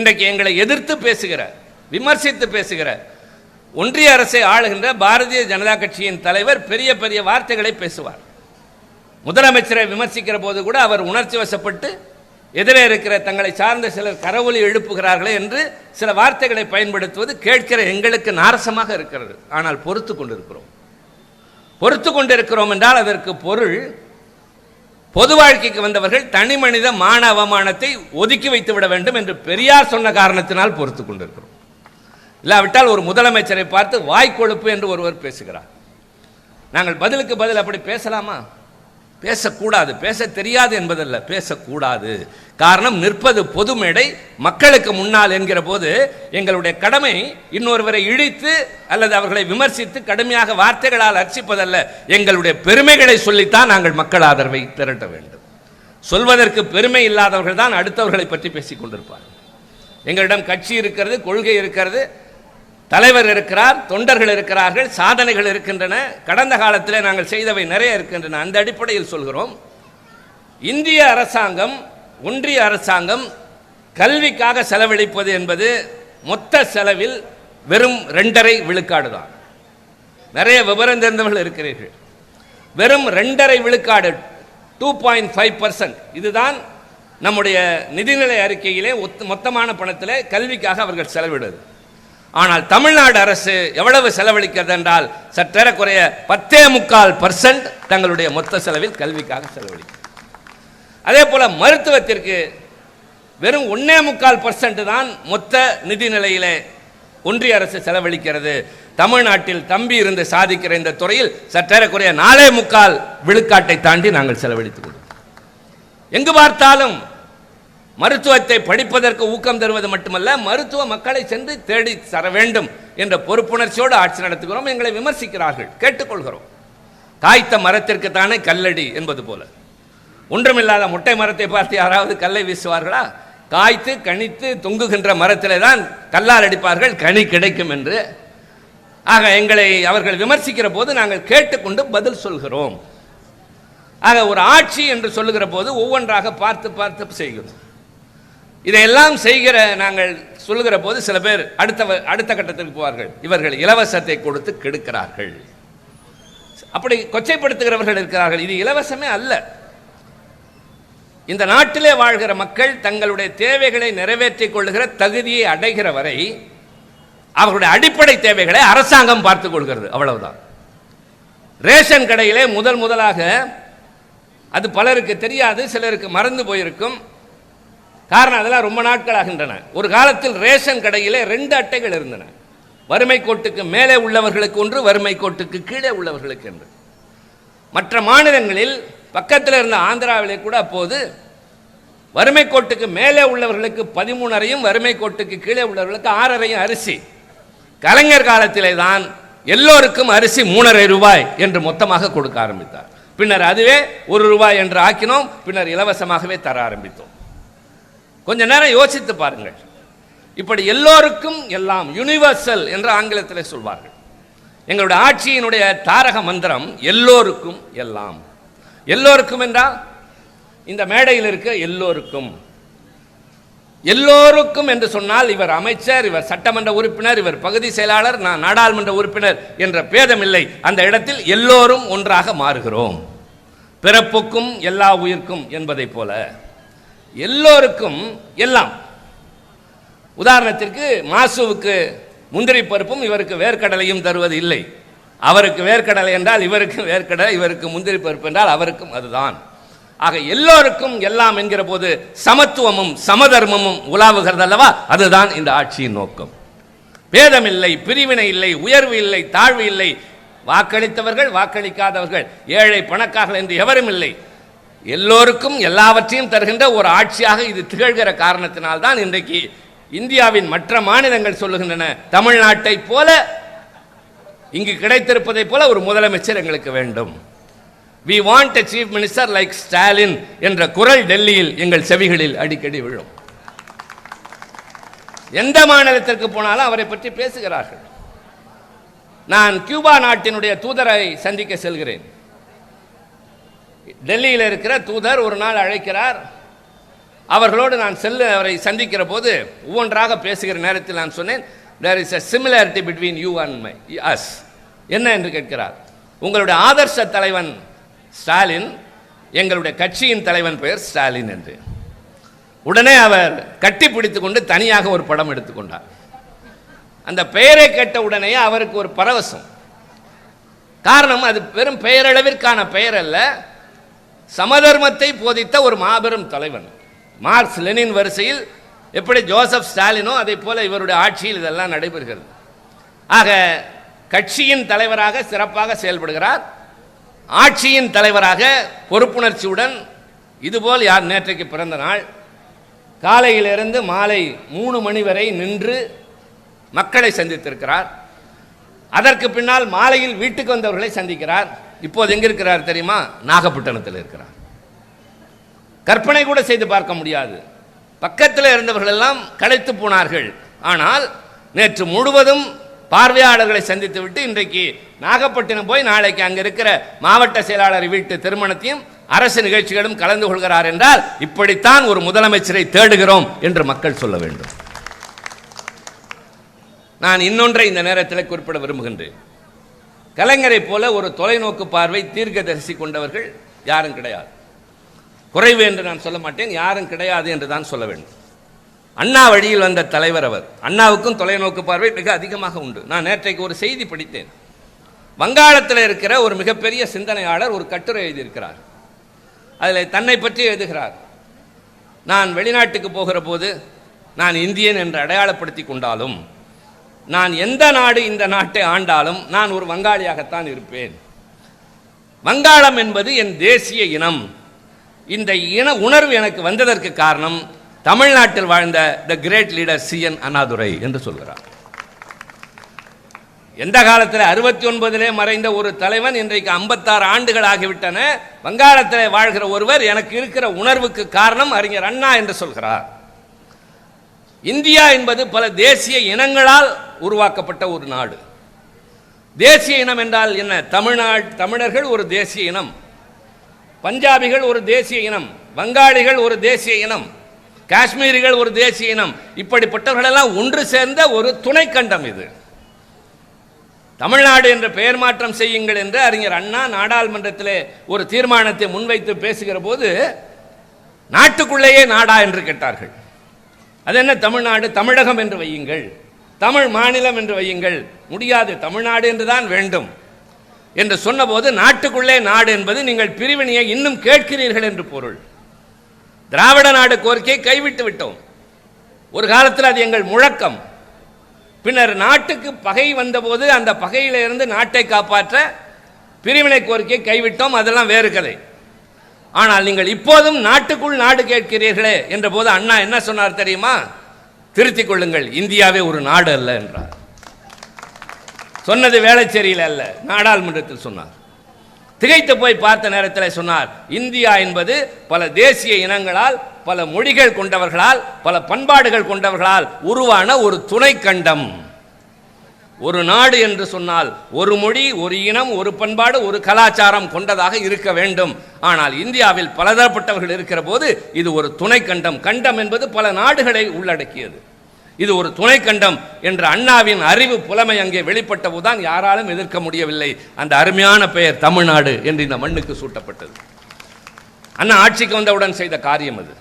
இன்றைக்கு எங்களை எதிர்த்து பேசுகிற விமர்சித்து பேசுகிற ஒன்றிய அரசை ஆளுகின்ற பாரதிய ஜனதா கட்சியின் தலைவர் பெரிய பெரிய வார்த்தைகளை பேசுவார். முதலமைச்சரை விமர்சிக்கிற போது கூட அவர் உணர்ச்சி வசப்பட்டு எதிரே இருக்கிற தங்களை சார்ந்த சிலர் கரவொலி எழுப்புகிறார்களே என்று சில வார்த்தைகளை பயன்படுத்துவது கேட்கிற எங்களுக்கு நாரசமாக இருக்கிறது. ஆனால் பொறுத்து கொண்டிருக்கிறோம். பொறுத்து கொண்டிருக்கிறோம் என்றால் அதற்கு பொருள் பொது வாழ்க்கைக்கு வந்தவர்கள் தனி மனித மான அவமானத்தை ஒதுக்கி வைத்து விட வேண்டும் என்று பெரியார் சொன்ன காரணத்தினால் பொறுத்து கொண்டிருக்கிறோம். இல்லாவிட்டால் ஒரு முதலமைச்சரை பார்த்து வாய்க்கொழுப்பு என்று ஒருவர் பேசுகிறார். நாங்கள் பதிலுக்கு பதில் அப்படி பேசலாமா? பேசக்கூடாது. பேச தெரியாது என்பதல்ல பேசக்கூடாது. காரணம் நிற்பது பொது மேடை மக்களுக்கு முன்னால் என்கிற போது எங்களுடைய கடமை இன்னொருவரை இழித்து அல்லது அவர்களை விமர்சித்து கடுமையாக வார்த்தைகளால் அர்ச்சிப்பதல்ல. எங்களுடைய பெருமைகளை சொல்லித்தான் நாங்கள் மக்கள் ஆதரவை திரட்ட வேண்டும். சொல்வதற்கு பெருமை இல்லாதவர்கள் தான் அடுத்தவர்களை பற்றி பேசிக் கொண்டிருப்பார்கள். எங்களிடம் கட்சி இருக்கிறது கொள்கை இருக்கிறது தலைவர் இருக்கிறார் தொண்டர்கள் இருக்கிறார்கள் சாதனைகள் இருக்கின்றன. கடந்த காலத்தில் நாங்கள் செய்தவை நிறைய இருக்கின்றன. அந்த அடிப்படையில் சொல்கிறோம். இந்திய அரசாங்கம் ஒன்றிய அரசாங்கம் கல்விக்காக செலவழிப்பது என்பது மொத்த செலவில் வெறும் ரெண்டரை விழுக்காடு தான் நிறைய விவரம் தெரிந்தவர்கள் இருக்கிறீர்கள். வெறும் ரெண்டரை விழுக்காடு டூ பாயிண்ட் ஃபைவ் பர்சன்ட் இதுதான் நம்முடைய நிதிநிலை அறிக்கையிலே மொத்தமான பணத்தில் கல்விக்காக அவர்கள் செலவிடுவது. ஆனால் தமிழ்நாடு அரசு எவ்வளவு செலவழிக்கிறது என்றால் சற்றேறக்குறைய பத்தே முக்கால் பர்சன்ட் தங்களுடைய மொத்த செலவில் கல்விக்காக செலவழிக்கும் அதே போல் மருத்துவத்திற்கு வெறும் ஒன்னே முக்கால் பர்சன்ட் தான் மொத்த நிதி நிலையிலே ஒன்றிய அரசு செலவழிக்கிறது. தமிழ்நாட்டில் தம்பி இருந்து சாதிக்கிற இந்த துறையில் சற்றேறக்குறைய நாலே முக்கால் விழுக்காட்டை தாண்டி நாங்கள் செலவழித்துக் கொள்வோம் எங்கு பார்த்தாலும் மருத்துவத்தை படிப்பதற்கு ஊக்கம் தருவது மட்டுமல்ல மருத்துவ மக்களை சென்று தேடி தர வேண்டும் என்ற பொறுப்புணர்ச்சியோடு ஆட்சி நடத்துகிறோம் எங்களை விமர்சிக்கிறார்கள் கேட்டுக்கொள்கிறோம். காய்த்த மரத்திற்கு தானே கல்லடி என்பது போல. ஒன்றுமில்லாத முட்டை மரத்தை பார்த்து யாராவது கல்லை வீசுவார்களா? காய்த்து கணித்து தொங்குகின்ற மரத்திலே தான் கல்லால் அடிப்பார்கள் கனி கிடைக்கும் என்று. ஆக எங்களை அவர்கள் விமர்சிக்கிற போது நாங்கள் கேட்டுக்கொண்டு பதில் சொல்கிறோம். ஆக ஒரு ஆட்சி என்று சொல்லுகிற போது ஒவ்வொன்றாக பார்த்து பார்த்து செய்கிறோம். இதையெல்லாம் செய்கிற நாங்கள் சொல்லுகிற போது சில பேர் அடுத்த அடுத்த கட்டத்திற்கு போவார்கள். இவர்கள் இலவசத்தை கொடுத்து கெடுக்கிறார்கள். அப்படி கொச்சைப்படுத்துகிறவர்கள் இருக்கிறார்கள். இது இலவசமே அல்ல. இந்த நாட்டிலே வாழ்கிற மக்கள் தங்களுடைய தேவைகளை நிறைவேற்றிக் கொள்ளுகிற தகுதியை அடைகிற வரை அவர்களுடைய அடிப்படை தேவைகளை அரசாங்கம் பார்த்துக் கொள்கிறது. அவ்வளவுதான். ரேஷன் கடையிலே முதல் முதலாக அது பலருக்கு தெரியாது சிலருக்கு மறந்து போயிருக்கும். காரணம் அதெல்லாம் ரொம்ப நாட்கள் ஆகின்றன. ஒரு காலத்தில் ரேஷன் கடையிலே ரெண்டு அட்டைகள் இருந்தன. வறுமை கோட்டுக்கு மேலே உள்ளவர்களுக்கு ஒன்று வறுமை கோட்டுக்கு கீழே உள்ளவர்களுக்கு என்று. மற்ற மாநிலங்களில் பக்கத்தில் இருந்த ஆந்திராவிலே கூட அப்போது வறுமை கோட்டுக்கு மேலே உள்ளவர்களுக்கு பதிமூணரையும் வறுமை கோட்டுக்கு கீழே உள்ளவர்களுக்கு ஆறரையும் அரிசி. கலைஞர் காலத்திலே தான் எல்லோருக்கும் அரிசி மூணரை ரூபாய் என்று மொத்தமாக கொடுக்க ஆரம்பித்தார். பின்னர் அதுவே ஒரு ரூபாய் என்று ஆக்கினோம். பின்னர் இலவசமாகவே தர ஆரம்பித்தோம். கொஞ்ச நேரம் யோசித்து பாருங்கள். இப்படி எல்லோருக்கும் எல்லாம் யுனிவர்சல் என்று ஆங்கிலத்தில் சொல்வார்கள். எங்களுடைய ஆட்சியினுடைய தாரக மந்திரம் எல்லோருக்கும் எல்லாம். எல்லோருக்கும் என்றால் இந்த மேடையில் இருக்க எல்லோருக்கும். எல்லோருக்கும் என்று சொன்னால் இவர் அமைச்சர் இவர் சட்டமன்ற உறுப்பினர் இவர் பகுதி செயலாளர் நான் நாடாளுமன்ற உறுப்பினர் என்ற பேதம் இல்லை அந்த இடத்தில் எல்லோரும் ஒன்றாக மாறுகிறோம். பிறப்புக்கும் எல்லா உயிர்க்கும் என்பதைப் போல. எல்லோருக்கும் எல்லாம். உதாரணத்திற்கு மாசுவுக்கு முந்திரி பருப்பும் இவருக்கு வேர்க்கடலையும் தருவது இல்லை. அவருக்கு வேர்க்கடலை என்றால் இவருக்கு வேர்க்கடலை இவருக்கு முந்திரி பருப்பு என்றால் அவருக்கும் அதுதான். ஆக எல்லோருக்கும் எல்லாம் என்கிற போது சமத்துவமும் சமதர்மமும் உலாவுகிறது அல்லவா? அதுதான் இந்த ஆட்சியின் நோக்கம். பேதமில்லை பிரிவினை இல்லை உயர்வு இல்லை தாழ்வு இல்லை. வாக்களித்தவர்கள் வாக்களிக்காதவர்கள். ஏழை பணக்காரர்கள் என்று எவரும் இல்லை. எல்லோருக்கும் எல்லாவற்றையும் தருகின்ற ஒரு ஆட்சியாக இது திகழ்கிற காரணத்தினால்தான் இன்றைக்கு இந்தியாவின் மற்ற மாநிலங்கள் சொல்லுகின்றன தமிழ்நாட்டை போல இங்கு கிடைத்திருப்பதை போல ஒரு முதலமைச்சர் எங்களுக்கு வேண்டும். We want a chief minister like Stalin என்ற குரல் டெல்லியில் எங்கள் செவிகளில் அடிக்கடி விழும். எந்த மாநிலத்திற்கு போனாலும் அவரை பற்றி பேசுகிறார்கள். நான் கியூபா நாட்டினுடைய தூதரை சந்திக்க செல்கிறேன். டெல்லியில் இருக்கிற தூதர் ஒரு நாள் அழைக்கிறார். அவர்களோடு நான் செல்ல அவரை சந்திக்கிற போது ஒவ்வொன்றாக பேசுகிற நேரத்தில் நான் சொன்னேன் there is a similarity between you and my us என்ன என்று கேட்கிறார். உங்களுடைய ஆதர்ச தலைவன் ஸ்டாலின் எங்களுடைய கட்சியின் தலைவன் பெயர் ஸ்டாலின் என்று. உடனே அவர் கட்டி பிடித்து கொண்டு தனியாக ஒரு படம் எடுத்துக்கொண்டார். அந்த பெயரை கேட்ட உடனே அவருக்கு ஒரு பரவசம். காரணம் அது வெறும் பெயரளவிற்கான பெயர் அல்ல சமதர்மத்தை போதித்த ஒரு மாபெரும் தலைவன். மார்க்ஸ் லெனின் வரிசையில் எப்படி ஜோசப் ஸ்டாலினோ அதே போல இவருடைய ஆட்சியில் இதெல்லாம் நடைபெறுகிறது. ஆக கட்சியின் தலைவராக சிறப்பாக செயல்படுகிறார். ஆட்சியின் தலைவராக பொறுப்புணர்ச்சியுடன் இதுபோல் யார் நேற்றைக்கு பிறந்த நாள்? காலையிலிருந்து மாலை மூணு மணி வரை நின்று மக்களை சந்தித்திருக்கிறார். அதற்கு பின்னால் மாலையில் வீட்டுக்கு வந்தவர்களை சந்திக்கிறார். இப்போது எங்கே இருக்கிறார் தெரியுமா? நாகப்பட்டினத்தில் இருக்கிறார். கற்பனை கூட செய்து பார்க்க முடியாது. பக்கத்தில் இருந்தவர்கள் எல்லாம் களைத்து போனார்கள். ஆனால் நேற்று முழுவதும் பார்வையாளர்களை சந்தித்து விட்டு இன்றைக்கு நாகப்பட்டினம் போய் நாளைக்கு அங்க இருக்கிற மாவட்ட செயலாளர் வீட்டு திருமணத்தையும் அரசு நிகழ்ச்சிகளும் கலந்து கொள்கிறார் என்றால் இப்படித்தான் ஒரு முதலமைச்சரை தேடுகிறோம் என்று மக்கள் சொல்ல வேண்டும். நான் இன்னொன்றை இந்த நேரத்தில் குறிப்பிட விரும்புகின்றேன். கலைஞரை போல ஒரு தொலைநோக்கு பார்வை தீர்க்கதரிசி கொண்டவர்கள் யாரும் கிடையாது. குறைவு என்று நான் சொல்ல மாட்டேன் யாரும் கிடையாது என்று தான் சொல்ல வேண்டும். அண்ணா வழியில் வந்த தலைவர் அவர் அண்ணாவுக்கும் தொலைநோக்கு பார்வை மிக அதிகமாக உண்டு. நான் நேற்றைக்கு ஒரு செய்தி படித்தேன். வங்காளத்தில் இருக்கிற ஒரு மிகப்பெரிய சிந்தனையாளர் ஒரு கட்டுரை எழுதியிருக்கிறார். அதில் தன்னை பற்றி எழுதுகிறார். நான் வெளிநாட்டுக்கு போகிற போது நான் இந்தியன் என்று அடையாளப்படுத்தி கொண்டாலும் நான் எந்த நாடு இந்த நாட்டை ஆண்டாலும் நான் ஒரு வங்காளியாகத்தான் இருப்பேன். வங்காளம் என்பது என் தேசிய இனம். இந்த இன உணர்வு எனக்கு வந்ததற்கு காரணம் தமிழ்நாட்டில் வாழ்ந்த the great leader C N Annadurai என்று சொல்கிறார். எந்த காலத்தில் அறுபத்தி ஒன்பதிலே மறைந்த ஒரு தலைவன் இன்றைக்கு ஐம்பத்தாறு ஆண்டுகள் ஆகிவிட்டன. வங்காளத்தில் வாழ்கிற ஒருவர் எனக்கு இருக்கிற உணர்வுக்கு காரணம் அறிஞர் அண்ணா என்று சொல்கிறார். இந்தியா என்பது பல தேசிய இனங்களால் உருவாக்கப்பட்ட ஒரு நாடு. தேசிய இனம் என்றால் என்ன? தமிழ்நாடு தமிழர்கள் ஒரு தேசிய இனம். பஞ்சாபிகள் ஒரு தேசிய இனம். வங்காளிகள் ஒரு தேசிய இனம். காஷ்மீரிகள் ஒரு தேசிய இனம். இப்படிப்பட்டவர்களெல்லாம் ஒன்று சேர்ந்த ஒரு துணை கண்டம் இது. தமிழ்நாடு என்ற பெயர் மாற்றம் செய்யுங்கள் என்று அறிஞர் அண்ணா நாடாளுமன்றத்திலே ஒரு தீர்மானத்தை முன்வைத்து பேசுகிற போது நாட்டுக்குள்ளேயே நாடா என்று கேட்டார்கள். அது என்ன தமிழ்நாடு? தமிழகம் என்று வையுங்கள். தமிழ் மாநிலம் என்று வையுங்கள். முடியாது. தமிழ்நாடு என்றுதான் வேண்டும். என்று சொன்னபோது நாட்டுக்குள்ளே நாடு என்பது நீங்கள் பிரிவினையை இன்னும் கேட்கிறீர்கள் என்று பொருள். திராவிட நாடு கோரிக்கையை கைவிட்டு விட்டோம். ஒரு காலத்தில் அது எங்கள் முழக்கம். பின்னர் நாட்டுக்கு பகை வந்தபோது அந்த பகையிலிருந்து நாட்டை காப்பாற்ற பிரிவினை கோரிக்கையை கைவிட்டோம். அதெல்லாம் வேறு கதை. ஆனால் நீங்கள் இப்போதும் நாட்டுக்குள் நாடு கேட்கிறீர்களே என்ற போது அண்ணா என்ன சொன்னார் தெரியுமா? திருத்திக் கொள்ளுங்கள் இந்தியாவே ஒரு நாடு அல்ல என்றார். சொன்னது வேளச்சேரியில் அல்ல நாடாளுமன்றத்தில் சொன்னார். திகைத்து போய் பார்த்த நேரத்தில் சொன்னார் இந்தியா என்பது பல தேசிய இனங்களால் பல மொழிகள் கொண்டவர்களால் பல பண்பாடுகள் கொண்டவர்களால் உருவான ஒரு துணை கண்டம் ஒரு நாடு என்று சொன்னால் ஒரு மொழி ஒரு இனம் ஒரு பண்பாடு ஒரு கலாச்சாரம் கொண்டதாக இருக்க வேண்டும். ஆனால் இந்தியாவில் பலதரப்பட்டவர்கள் இருக்கிற போது இது ஒரு துணை கண்டம் கண்டம் என்பது பல நாடுகளை உள்ளடக்கியது. இது ஒரு துணை கண்டம் என்ற அண்ணாவின் அறிவு புலமை அங்கே வெளிப்பட்ட போதுதான் யாராலும் எதிர்க்க முடியவில்லை. அந்த அருமையான பெயர் தமிழ்நாடு என்று இந்த மண்ணுக்கு சூட்டப்பட்டது. அண்ணா ஆட்சிக்கு வந்தவுடன் செய்த காரியம் அது.